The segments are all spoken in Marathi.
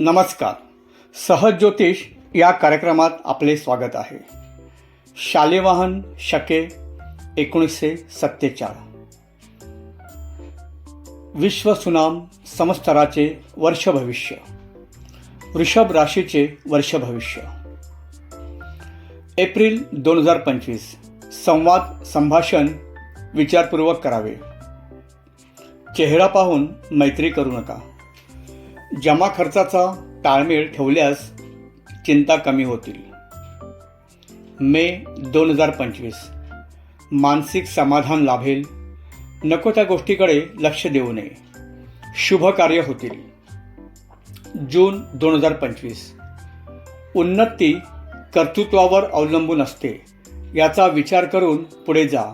नमस्कार. सहज ज्योतिष या कार्यक्रमात आपले स्वागत आहे. शालिवाहन शके एकोणीसशे सत्तेचाळ. विश्वसुनाम संवत्सराचे वर्ष भविष्य. वृषभ राशीचे वर्ष भविष्य. एप्रिल दोन हजार पंचवीस. संवाद संभाषण विचारपूर्वक करावे. चेहरा पाहून मैत्री करू नका. जमा खर्चाचा ताळमेळ ठेवल्यास चिंता कमी होतील. मे दोन हजार पंचवीस. मानसिक समाधान लाभेल. नको त्या गोष्टीकडे लक्ष देऊ नये. शुभ कार्य होतील. जून दोन हजार पंचवीस. उन्नती कर्तृत्वावर अवलंबून असते. याचा विचार करून पुढे जा.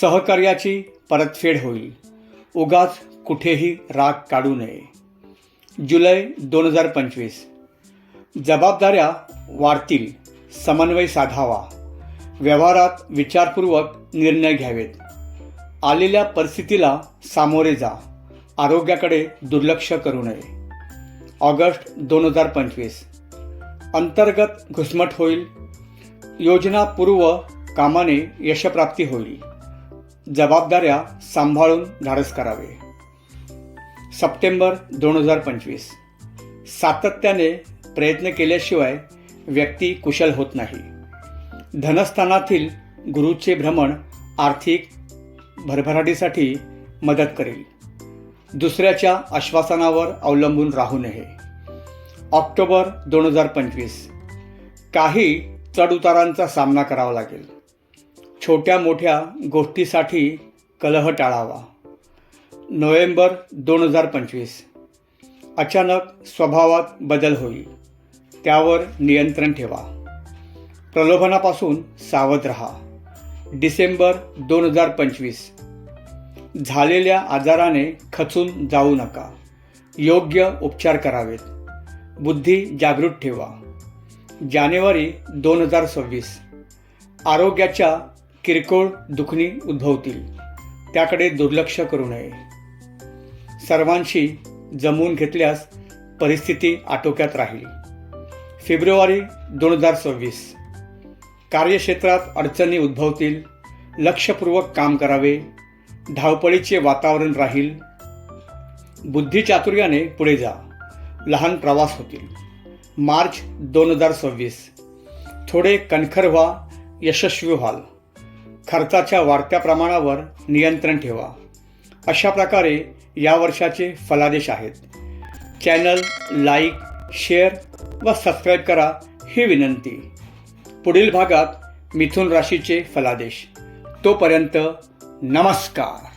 सहकार्याची परतफेड होईल. उगाच कुठेही राग काढू नये. जुलै दोन हजार पंचवीस. जबाबदाऱ्या वाढतील समन्वय साधावा. व्यवहारात विचारपूर्वक निर्णय घ्यावेत. आलेल्या परिस्थितीला सामोरे जा. आरोग्याकडे दुर्लक्ष करू नये. ऑगस्ट दोन हजार पंचवीस. अंतर्गत घुसमट होईल. योजनापूर्व कामाने यशप्राप्ती होईल. जबाबदाऱ्या सांभाळून धाडस करावे. सप्टेंबर दोन हजार पंचवीस. सातत्याने प्रयत्न केल्याशिवाय व्यक्ती कुशल होत नाही. धनस्थानातील गुरुचे भ्रमण आर्थिक भरभराटीसाठी मदत करेल. दुसऱ्याच्या आश्वासनावर अवलंबून राहू नये. ऑक्टोबर दोन हजार पंचवीस. काही चढउतारांचा सामना करावा लागेल. छोट्या मोठ्या गोष्टीसाठी कलह टाळावा. नोव्हेंबर दोन हजार पंचवीस. अचानक स्वभावात बदल होईल. त्यावर नियंत्रण ठेवा. प्रलोभनापासून सावध रहा. डिसेंबर दोन हजार पंचवीस. झालेल्या आजाराने खचून जाऊ नका. योग्य उपचार करावेत. बुद्धी जागृत ठेवा. जानेवारी दोन हजार सव्वीस. आरोग्याच्या किरकोळ दुखणी उद्भवतील. त्याकडे दुर्लक्ष करू नये. सर्वांशी जमवून घेतल्यास परिस्थिती आटोक्यात राहील. फेब्रुवारी दोन हजार सव्वीस. कार्यक्षेत्रात अडचणी उद्भवतील लक्षपूर्वक काम करावे धावपळीचे वातावरण राहील. बुद्धिचातुर्याने पुढे जा लहान प्रवास होतील. मार्च दोन हजार सव्वीस. थोडे कणखर व्हा यशस्वी व्हाल. खर्चाच्या वाढत्या प्रमाणावर नियंत्रण ठेवा. अशा प्रकारे या वर्षाचे फलादेश आहेत. चॅनल लाईक शेअर व सबस्क्राईब करा ही विनंती. पुढील भागात मिथुन राशीचे फलादेश. तोपर्यंत नमस्कार.